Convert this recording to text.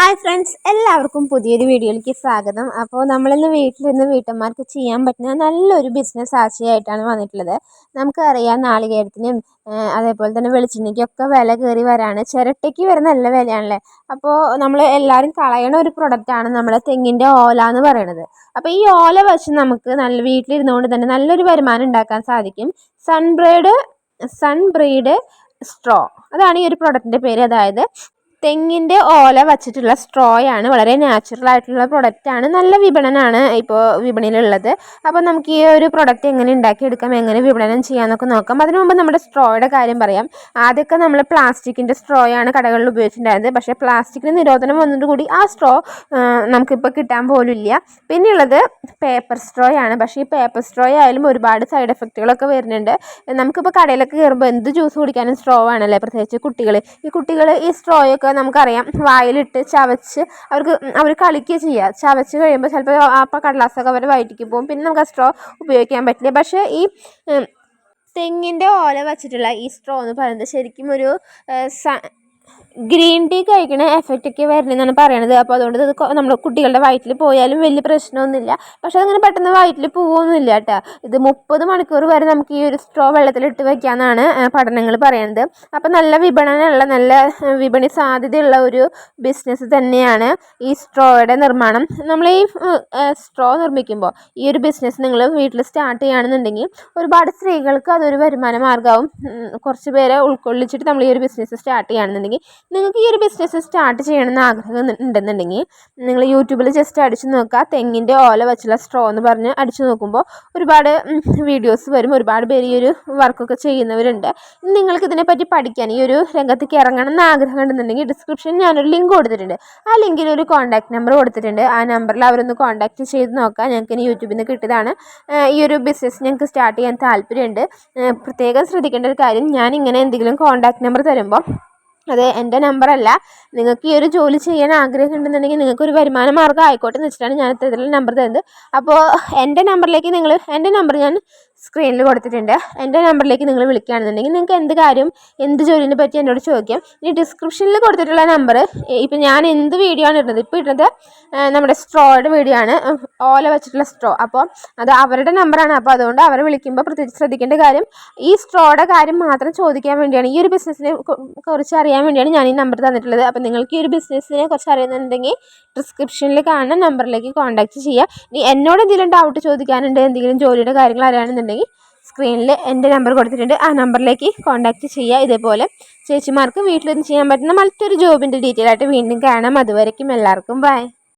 Hi friends എല്ലാവർക്കും പുതിയൊരു വീഡിയോയിലേക്ക് സ്വാഗതം. അപ്പോൾ നമ്മളിന്ന് വീട്ടിലിരുന്ന് വീട്ടമ്മമാർക്ക് ചെയ്യാൻ പറ്റുന്ന നല്ലൊരു ബിസിനസ് ആശയമായിട്ടാണ് വന്നിട്ടുള്ളത്. നമുക്കറിയാം നാളികേരത്തിനും അതേപോലെ തന്നെ വെളിച്ചെണ്ണയ്ക്കൊക്കെ വില കയറി വരാണ്. ചിരട്ടയ്ക്ക് വരെ നല്ല വിലയാണല്ലേ? അപ്പോൾ നമ്മൾ എല്ലാവരും കളയണ ഒരു പ്രൊഡക്റ്റാണ് നമ്മുടെ തെങ്ങിന്റെ ഓല എന്ന് പറയുന്നത്. അപ്പോൾ ഈ ഓല വെച്ച് നമുക്ക് നല്ല വീട്ടിലിരുന്നുകൊണ്ട് തന്നെ നല്ലൊരു വരുമാനം ഉണ്ടാക്കാൻ സാധിക്കും. സൺബ്രൈഡ് സൺബ്രീഡ് സ്ട്രോ അതാണ് ഈ ഒരു പ്രൊഡക്റ്റിന്റെ പേര്. അതായത് തെങ്ങിന്റെ ഓല വച്ചിട്ടുള്ള സ്ട്രോ ആണ്. വളരെ നാച്ചുറൽ ആയിട്ടുള്ള പ്രൊഡക്റ്റാണ് നല്ല വിപണനമാണ് ഇപ്പോൾ വിപണിയിലുള്ളത്. അപ്പോൾ നമുക്ക് ഈ ഒരു പ്രൊഡക്റ്റ് എങ്ങനെ ഉണ്ടാക്കിയെടുക്കാം എങ്ങനെ വിപണനം ചെയ്യാമെന്നൊക്കെ നോക്കാം. അതിനു മുമ്പ് നമ്മുടെ സ്ട്രോയുടെ കാര്യം പറയാം. ആദ്യമൊക്കെ നമ്മൾ പ്ലാസ്റ്റിക്കിന്റെ സ്ട്രോ ആണ് കടകളിൽ ഉപയോഗിച്ചിട്ടുണ്ടായിരുന്നത്. പക്ഷേ പ്ലാസ്റ്റിക്കിന് നിരോധനം വന്നതോടുകൂടി ആ സ്ട്രോ നമുക്കിപ്പോൾ കിട്ടാൻ പോലും ഇല്ല. പിന്നെയുള്ളത് പേപ്പർ സ്ട്രോ ആണ്. പക്ഷേ ഈ പേപ്പർ സ്ട്രോ ആയാലും ഒരുപാട് സൈഡ് എഫക്റ്റുകളൊക്കെ വരുന്നുണ്ട്. നമുക്കിപ്പോൾ കടയിലൊക്കെ കയറുമ്പോൾ എന്ത് ജ്യൂസ് കുടിക്കാനും സ്ട്രോ ആണല്ലേ പ്രത്യേകിച്ച് കുട്ടികൾ ഈ കുട്ടികൾ ഈ സ്ട്രോയൊക്കെ നമുക്കറിയാം. വായിലിട്ട് ചവച്ച് അവർക്ക് അവർ കളിക്കുക ചെയ്യുക ചവച്ച് കഴിയുമ്പോൾ ചിലപ്പോൾ അപ്പോൾ കടലാസൊക്കെ അവർ വയറ്റിക്ക് പോകും. പിന്നെ നമുക്ക് സ്ട്രോ ഉപയോഗിക്കാൻ പറ്റില്ല. പക്ഷേ ഈ തെങ്ങിന്റെ ഓല വച്ചിട്ടുള്ള ഈ സ്ട്രോ എന്ന് പറയുന്നത് ശരിക്കും ഒരു ഗ്രീൻ ടീ കഴിക്കണ എഫക്റ്റൊക്കെ വരുന്നതെന്നാണ് പറയണത്. അപ്പോൾ അതുകൊണ്ട് ഇത് നമ്മുടെ കുട്ടികളുടെ വയറ്റിൽ പോയാലും വലിയ പ്രശ്നമൊന്നുമില്ല. പക്ഷേ അതങ്ങനെ പെട്ടെന്ന് വയറ്റിൽ പോവുമൊന്നുമില്ല കേട്ടോ. ഇത് മുപ്പത് മണിക്കൂർ വരെ നമുക്ക് ഈ ഒരു സ്ട്രോ വെള്ളത്തിലിട്ട് വയ്ക്കാമെന്നാണ് പഠനങ്ങൾ പറയുന്നത് അപ്പോൾ നല്ല വിപണനമുള്ള നല്ല വിപണി സാധ്യതയുള്ള ഒരു ബിസിനസ് തന്നെയാണ് ഈ സ്ട്രോയുടെ നിർമ്മാണം. നമ്മൾ ഈ സ്ട്രോ നിർമ്മിക്കുമ്പോൾ ഈ ഒരു ബിസിനസ് നിങ്ങൾ വീട്ടിൽ സ്റ്റാർട്ട് ചെയ്യുകയാണെന്നുണ്ടെങ്കിൽ ഒരുപാട് സ്ത്രീകൾക്ക് അതൊരു വരുമാന മാർഗമാവും കുറച്ച് പേരെ ഉൾക്കൊള്ളിച്ചിട്ട് നമ്മൾ ഈ ഒരു ബിസിനസ് സ്റ്റാർട്ട് ചെയ്യുകയാണെന്നുണ്ടെങ്കിൽ നിങ്ങൾക്ക് ഈ ഒരു ബിസിനസ് സ്റ്റാർട്ട് ചെയ്യണമെന്ന് ആഗ്രഹം ഉണ്ടെന്നുണ്ടെങ്കിൽ നിങ്ങൾ യൂട്യൂബിൽ ജസ്റ്റ് അടിച്ചു നോക്കുക. തെങ്ങിന്റെ ഓല വെച്ചുള്ള സ്ട്രോ എന്ന് പറഞ്ഞ് അടിച്ചു നോക്കുമ്പോൾ ഒരുപാട് വീഡിയോസ് വരും. ഒരുപാട് പേര് ഈ ഒരു വർക്കൊക്കെ ചെയ്യുന്നവരുണ്ട്. നിങ്ങൾക്ക് ഇതിനെപ്പറ്റി പഠിക്കാൻ ഈ ഒരു രംഗത്തേക്ക് ഇറങ്ങണം എന്ന് ആഗ്രഹം ഉണ്ടെന്നുണ്ടെങ്കിൽ ഡിസ്ക്രിപ്ഷനിൽ ഞാനൊരു ലിങ്ക് കൊടുത്തിട്ടുണ്ട്. ആ ലിങ്കിൽ ഒരു കോൺടാക്ട് നമ്പർ കൊടുത്തിട്ടുണ്ട്. ആ നമ്പറിൽ അവരൊന്ന് കോൺടാക്ട് ചെയ്ത് നോക്കുക. ഞങ്ങൾക്ക് ഇനി യൂട്യൂബിൽ നിന്ന് കിട്ടിയതാണ്. ഈ ഒരു ബിസിനസ് ഞങ്ങൾക്ക് സ്റ്റാർട്ട് ചെയ്യാൻ താല്പര്യമുണ്ട്. പ്രത്യേകം ശ്രദ്ധിക്കേണ്ട ഒരു കാര്യം ഞാൻ ഇങ്ങനെ എന്തെങ്കിലും കോൺടാക്ട് നമ്പർ തരുമ്പോൾ അത് എന്റെ നമ്പറല്ല. നിങ്ങൾക്ക് ഈ ഒരു ജോലി ചെയ്യാൻ ആഗ്രഹം ഉണ്ടെന്നുണ്ടെങ്കിൽ നിങ്ങൾക്ക് ഒരു വരുമാന മാർഗം ആയിക്കോട്ടെ എന്ന് വെച്ചിട്ടാണ് ഞാൻ ഇത്തരത്തിലുള്ള നമ്പർ തരുന്നത്. അപ്പോൾ എന്റെ നമ്പറിലേക്ക് നിങ്ങൾ എന്റെ നമ്പർ ഞാൻ സ്ക്രീനിൽ കൊടുത്തിട്ടുണ്ട്. എന്റെ നമ്പറിലേക്ക് നിങ്ങൾ വിളിക്കുകയാണെന്നുണ്ടെങ്കിൽ നിങ്ങൾക്ക് എന്ത് കാര്യം എന്ത് ജോലിനെ പറ്റി എന്നോട് ചോദിക്കാം. ഇനി ഡിസ്ക്രിപ്ഷനിൽ കൊടുത്തിട്ടുള്ള നമ്പർ ഇപ്പം ഞാൻ എന്ത് വീഡിയോ ആണ് ഇടുന്നത്? ഇപ്പോൾ ഇടുന്നത് നമ്മുടെ സ്ട്രോയുടെ വീഡിയോ ആണ്. ഓല വെച്ചിട്ടുള്ള സ്ട്രോ അപ്പോൾ അത് അവരുടെ നമ്പറാണ് അപ്പോൾ അതുകൊണ്ട് അവരെ വിളിക്കുമ്പോൾ പ്രത്യേകിച്ച് ശ്രദ്ധിക്കേണ്ട കാര്യം ഈ സ്ട്രോയുടെ കാര്യം മാത്രം ചോദിക്കാൻ വേണ്ടിയാണ്. ഈ ഒരു ബിസിനസ്സിനെ കുറിച്ച് അറിയാൻ വേണ്ടിയാണ് ഞാൻ ഈ നമ്പർ തന്നിട്ടുള്ളത്. അപ്പോൾ നിങ്ങൾക്ക് ഈ ഒരു ബിസിനസ്സിനെ കുറിച്ച് അറിയുന്നുണ്ടെങ്കിൽ ഡിസ്ക്രിപ്ഷനിൽ കാണുന്ന നമ്പറിലേക്ക് കോൺടാക്റ്റ് ചെയ്യുക. ഇനി എന്നോട് എന്തെങ്കിലും ഡൗട്ട് ചോദിക്കാനുണ്ട് എന്തെങ്കിലും ജോലിയുടെ കാര്യങ്ങൾ അറിയാണെന്നുണ്ടെങ്കിൽ ഉണ്ടെങ്കിൽ സ്ക്രീനിൽ എന്റെ നമ്പർ കൊടുത്തിട്ടുണ്ട്. ആ നമ്പറിലേക്ക് കോൺടാക്റ്റ് ചെയ്യുക ഇതേപോലെ ചേച്ചിമാർക്ക് വീട്ടിലിരുന്ന് ചെയ്യാൻ പറ്റുന്ന മറ്റൊരു ജോബിന്റെ ഡീറ്റെയിൽ ആയിട്ട് വീണ്ടും കാണാം. അതുവരയ്ക്കും എല്ലാവർക്കും ബൈ